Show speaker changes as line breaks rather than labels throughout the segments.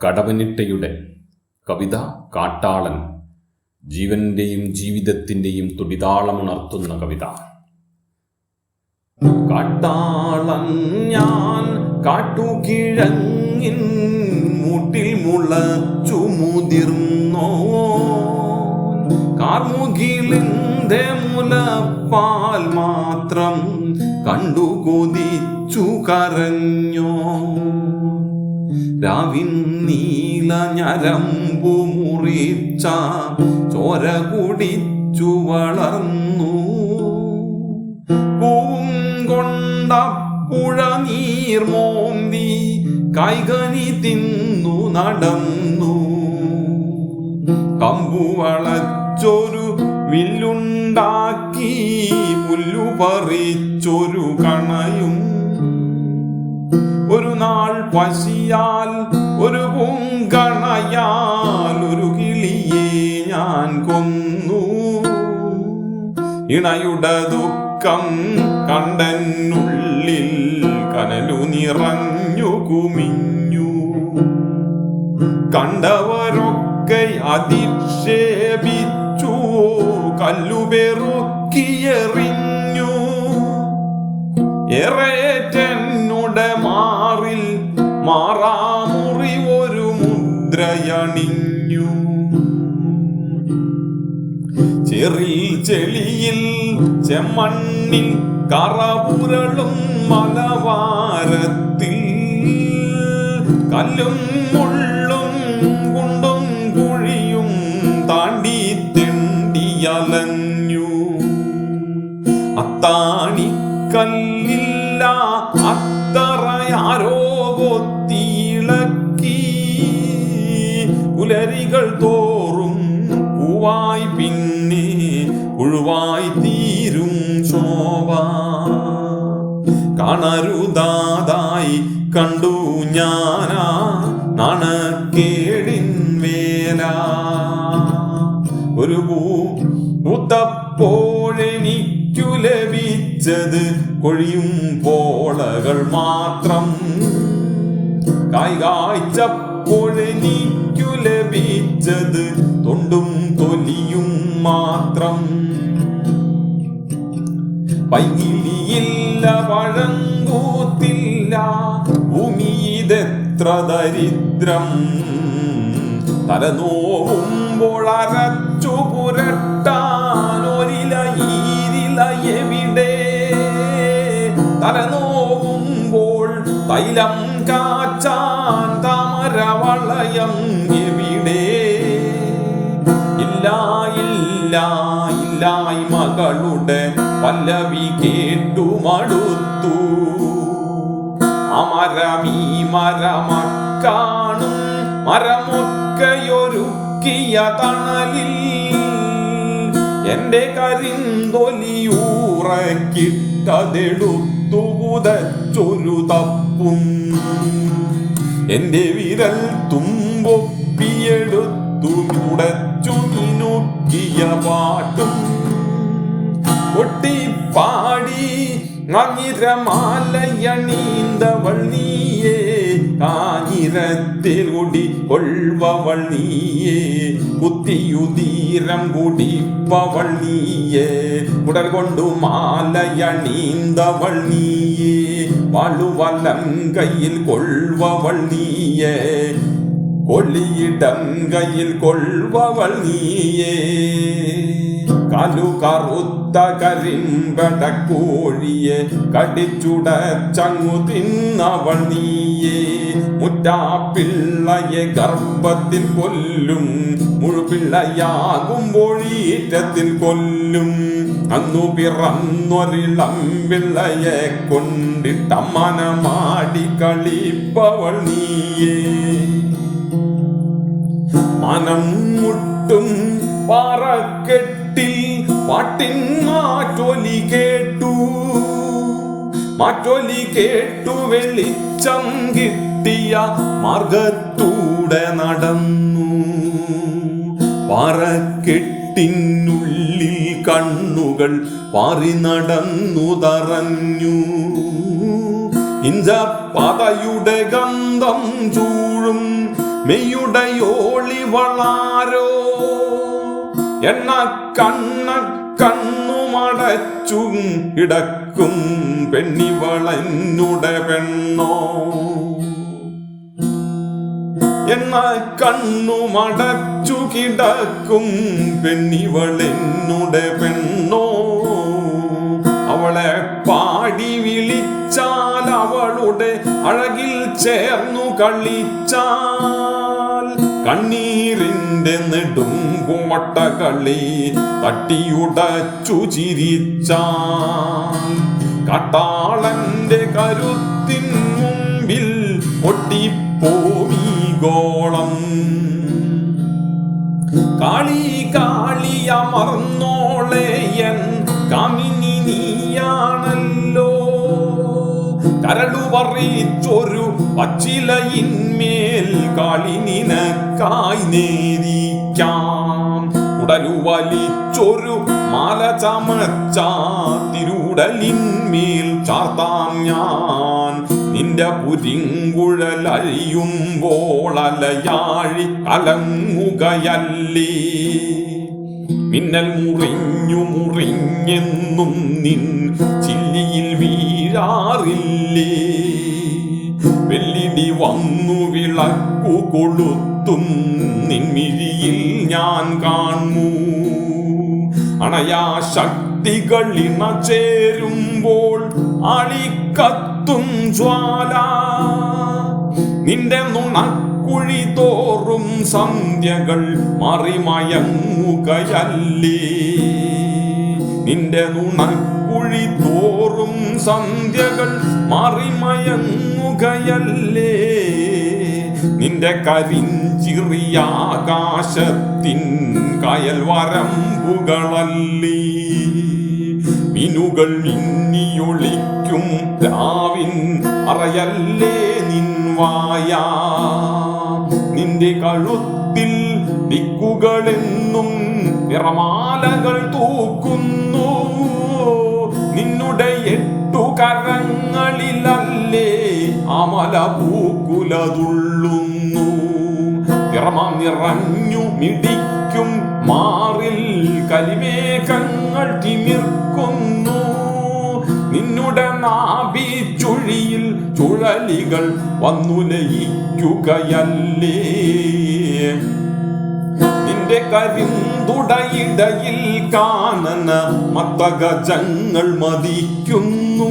കടവനിട്ടയുടെ കവിത കാട്ടാളൻ ജീവന്റെയും ജീവിതത്തിന്റെയും തുടിതാളമുണർത്തുന്ന കവിത. കാട്ടാളൻ ഞാൻ കാട്ടുകിഴങ്ങിൻ മൂട്ടിൽ മുളച്ചു മുതിർന്നോ കാർമുകിലിന്റെ മുലപ്പാൽ മാത്രം കണ്ടു കൊതിച്ചു കരഞ്ഞോ രാവിൻ നീല ഞരമ്പു മുറിച്ച ചോര കുടിച്ചു വളർന്നു. പൂവും കൊണ്ട പുഴ നീർമോന്തി കൈകനി തിന്നു നടന്നു. കമ്പു വളച്ചൊരു വില്ലുണ്ടാക്കി പുല്ലു പറിച്ചൊരു കണയും പശിയാൽ ഒരു പൂങ്കണയാൽ ഒരു കിളിയെ ഞാൻ കൊന്നു. ഇണയുടെ ദുഃഖം കണ്ടെന്നുള്ളിൽ കനലു നിറഞ്ഞു കുമിഞ്ഞു. കണ്ടവരൊക്കെ അധിക്ഷേപിച്ചു കല്ലുപെറുക്കിയെറിഞ്ഞു ഏറേറ്റെന്നുടെ ചെറിൽ ചെളിയിൽ ചെമ്മണ്ണിൽ കറപുരളും മലവാരത്തിൽ. കല്ലും മുള്ളും കുണ്ടും കുഴിയും താണ്ടി തെണ്ടിയലഞ്ഞു കണ്ടു ഞാനാ നാണക്കേടിൻ വേല ഒരു പൂ മുത്തപ്പോഴെനിക്കു ലഭിച്ചത് കൊഴിയും പോളകൾ മാത്രം. കായികാഴ്ചപ്പോഴെനിക്കു ലഭിച്ചത് തൊണ്ടും തൊലിയും മാത്രം. പൈകിലിയില്ല പഴങ്കൂത്തില്ല ഭൂമിയിതെത്ര ദരിദ്രം തലനോവുമ്പോൾ അരച്ചു പുരട്ടാനൊരില തലനോവുമ്പോൾ തൈലം കാച്ചാൻ താമരവളയം എവിടെ? ഇല്ല ഇല്ല ഇല്ലായ്മകളുടെ പല്ലവി കേട്ടു മടുത്തു. അമരമീ മരമക്കാണും മരമൊക്കെയൊരുക്കിയ തണലിൽ എന്റെ കരിന്തൊലിയൂറക്കിട്ടതെടുത്തു പുതച്ചൊരു തപ്പും. എന്റെ വിരൽ തുമ്പൊപ്പിയെടുത്തു മുടച്ചു നിനുക്കിയ പാട്ടും. കൊട്ടിപ്പാടി അങ്ങിരമാലയണീന്തവൾ നീയേ தேர்குடி கொள்பவள் நீயே புத்தியுதீரம் குடிப்பவள் நீயே உடற்கொண்டு மாலையணிந்தவள் நீயே வலுவலங்கையில் கொள்பவள் நீயே ஒளியிடங்கையில் கொள்பவள் நீயே. கலு கருத்து കറുത്ത കരിമ്പടക്കോഴിയെ കടിച്ചുടച്ചങ്ങു തിന്നവൾ നീയേ. മുറ്റാപ്പിള്ളയെ ഗർഭത്തിൽ കൊല്ലും മുഴുപിള്ളയാകുമ്പോഴീറ്റത്തിൽ കൊല്ലും. അന്നു പിറന്നൊരിളം പിള്ളയെ കൊണ്ടിട്ട മനമാടി കളിപ്പവൾ നീയേ. മനം മുട്ടും പാറക്കെട്ടിൽ പാട്ടിൻ മാറ്റൊലി കേട്ടു. മാറ്റൊലി കേട്ടു വെളിച്ചം കിട്ടിയ മാർഗത്തൂടെ നടന്നു. പാറക്കെട്ടിനുള്ളിൽ കണ്ണുകൾ പാറി നടന്നു തറഞ്ഞു. ഇഞ്ച പതയുടെ ഗന്ധം ചൂഴും മെയ്യുടയോളി വളാരോ. എണ്ണ കണ്ണ കണ്ണുമടച്ചും കിടക്കും പെണ്ണിവളെന്നുടെ പെണ്ണോ? എന്നാൽ കണ്ണുമടച്ചു കിടക്കും പെണ്ണിവളെന്നുടെ പെണ്ണോ? അവളെ പാടി വിളിച്ചാൽ അവളുടെ അഴകിൽ ചേർന്നു കളിച്ചാൽ കണ്ണീരിന്റെ നെടും കോട്ടകളി തട്ടിയുടച്ചു ചിരിച്ച കട്ടാളന്റെ കരുത്തിൻ മുമ്പിൽ ഒട്ടിപ്പോമീ ഗോളം കാളി കാളിയമർന്നോളേയൻ കമിനി നീയാണല്ലോ കരളു പറിച്ചൊരു പച്ചിലയിന്മേൽ കാളി നിനക്കായി നേരിക്കാം. ഉടലു വലിച്ചൊരു മാല ചമച്ചാ തിരുടലിന്മേൽ ചാർത്താം ഞാൻ. നിന്റെ പുരിങ്കുഴലയുമ്പോളലയാഴി കലങ്ങുകയല്ലേ. മിന്നൽ മുറിഞ്ഞു മുറിഞ്ഞെന്നും നിൻ ചില്ലിയിൽ വീഴാറില്ലേ വെല്ലിടി വന്നു വിളക്കു കൊളുത്തും നിൻമിഴിയിൽ ഞാൻ കാണൂ. അണയാ ശക്തികൾ ഇണ ചേരുമ്പോൾ അളിക്കത്തും ജ്വാല. നിന്റെ നുണക്കുഴി തോറും സന്ധ്യകൾ മറിമയങ്ങുകയല്ലേ? നിന്റെ നുണക്കുഴി തോറും സന്ധ്യകൾ മറിമയങ്ങുകയല്ലേ? നിന്റെ കരിഞ്ചിറിയാകാശത്തിൻ കയൽ വരമ്പുകളല്ലേ? മിനുകൾ മിന്നിയൊളിക്കും രാവിൻ അറയല്ലേ നിൻവായ നിന്റെ കഴുത്തിൽ ദിക്കുകളെന്നും നിറമാലകൾ തൂക്കുന്നു. നിന്നുടെ എട്ടു കരങ്ങളിലല്ലേ അമല പൂക്കുലതുള്ളുന്നു. നിറമാം നിറഞ്ഞു മിടിക്കും മാറിൽ കലിമേഘങ്ങൾ തിമിർക്കുന്നു. നിന്നുടെ നാഭി ചുഴിയിൽ ചുഴലികൾ വന്നു ലയിക്കുകയല്ലേ നിന്റെ കരിന്തുടയിടയിൽ കാണന മത്തഗജങ്ങൾ മതിക്കുന്നു.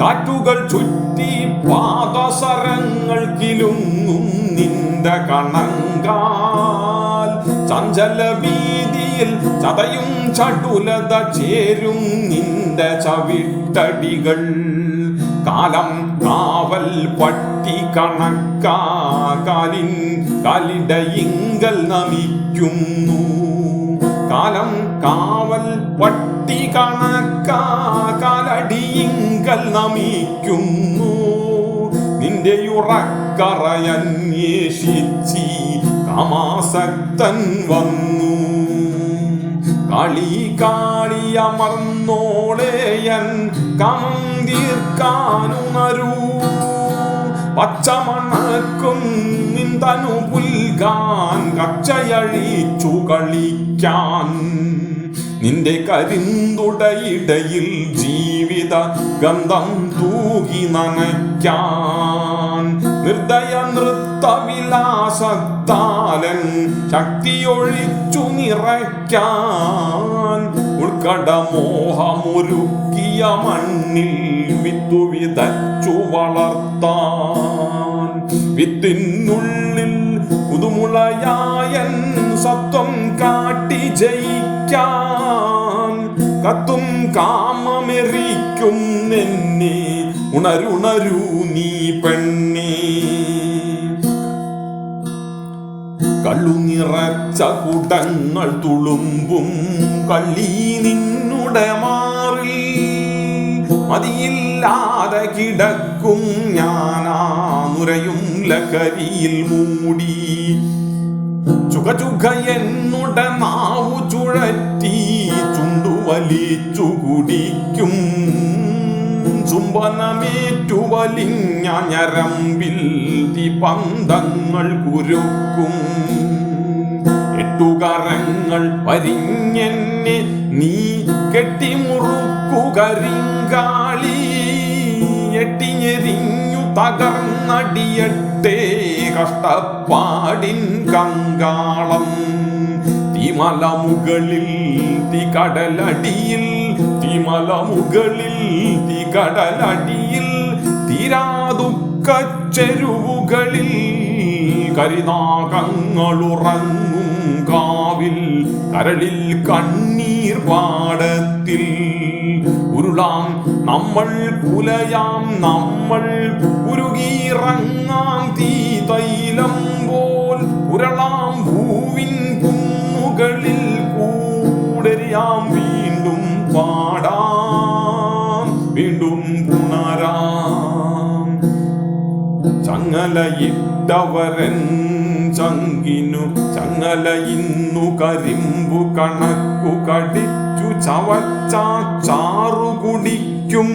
കാറ്റുകൾ ചുറ്റി പാദസരങ്ങൾ കിലുങ്ങും നിന്റെ കണങ്കാൽ. ചഞ്ചല വീതിയിൽ ചതയും ചടുലത ചേരും നിന്റെ ചവിട്ടടികൾ. കാലം കാവൽ പട്ടി കണക്കാകാലിൻ കലിടയിങ്കൽ നമിക്കുന്നു. കാലം കാവൽ പട്ടി കണക്കാ കാലടിയിങ്കൽ നമിക്കുന്നു. നിന്റെ ഉറക്കറയന്വേഷിച്ചി കാമാസക്തൻ വന്നു. കളി കാളിയമർന്നോളേയൻ കം തീർക്കാനുണരു പച്ചമണക്കും നിന്തനു പുൽകാൻ കച്ചയഴിച്ചു കളിക്കാൻ. നിന്റെ കരിന്തുടയിടയിൽ ജീവിത ഗന്ധം തൂകി നനയ്ക്കാൻ. നൃത്തവിലാസത്താലൻ ശക്തിയൊഴിച്ചു നിറയ്ക്കാൻ. ഉൾക്കട മോഹമൊരുക്കിയ മണ്ണിൽ വിത്തു വിതച്ചു വളർത്താൻ. വിത്തിനുള്ളിൽ പുതുമുളയായൻ സത്വം കാട്ടി ജയിക്കാൻ കത്തും കാമമെറിക്കും ഉണരുണരു നീ പെണ്ണേ. കള്ളു നിറച്ച കുടങ്ങൾ തുളുമ്പും കള്ളി നിന്നുടെ മാറി മതിയില്ലാതെ കിടക്കും ഞാനാ ലഹരിയിൽ മൂടി. ചുക ചുക നാവു ചുഴറ്റി വലിച്ചു കുടിക്കും. ചുംബനമേറ്റു വലിഞ്ഞ ഞരമ്പിൽ പന്തങ്ങൾ കുരുക്കും. എട്ടുകരങ്ങൾ വരിഞ്ഞെന്നെ നീ കെട്ടിമുറുക്കു കരിങ്കാളി എട്ടിഞ്ഞെരിഞ്ഞു തകർന്നടിയട്ടെ കഷ്ടപ്പാടിൻ കങ്കാളം. തിമല മുകളിൽ തികടലടിയിൽ തിമല മുകളിൽ തികടലടിയിൽ തീരാതുക്കച്ചെരുവുകളിൽ കരിനാകങ്ങളുറങ്ങും കാവിൽ കരളിൽ കണ്ണീർ പാടത്തിൽ. ഉരുളാം നമ്മൾ കുലയാം നമ്മൾ ഉരുകിയിറങ്ങാം തീ തൈലം പോൽ ഉരളാം. കൂടരിയാം വീണ്ടും പാടാം വീണ്ടും പുണരാം ചങ്ങലയിട്ടവരൻ ചങ്കിനു ചങ്ങല ഇന്നു കരിമ്പു കണക്കു കടിച്ചു ചവച്ചാ ചാറു കുടിക്കും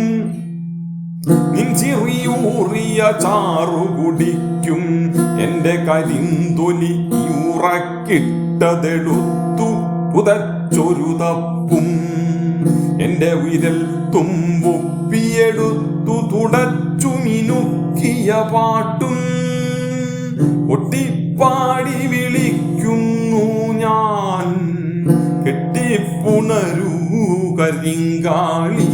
ിയൂറിയ ചാറു കുടിക്കും എന്റെ കരിന്തൊലി ഉറക്കിട്ടതെടുത്തു പുതച്ചൊരു തപ്പും എന്റെ വിരൽ തുമ്പൊപ്പിയെടുത്തു തുടച്ചു മിനുക്കിയ പാട്ടും. ഒട്ടിപ്പാടി വിളിക്കുന്നു ഞാൻ. കെട്ടിപ്പുണരൂ കരിങ്കാളി.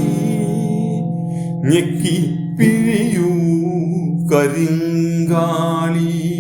ഞെക്കി പിഴിയൂ കരിങ്കാളി.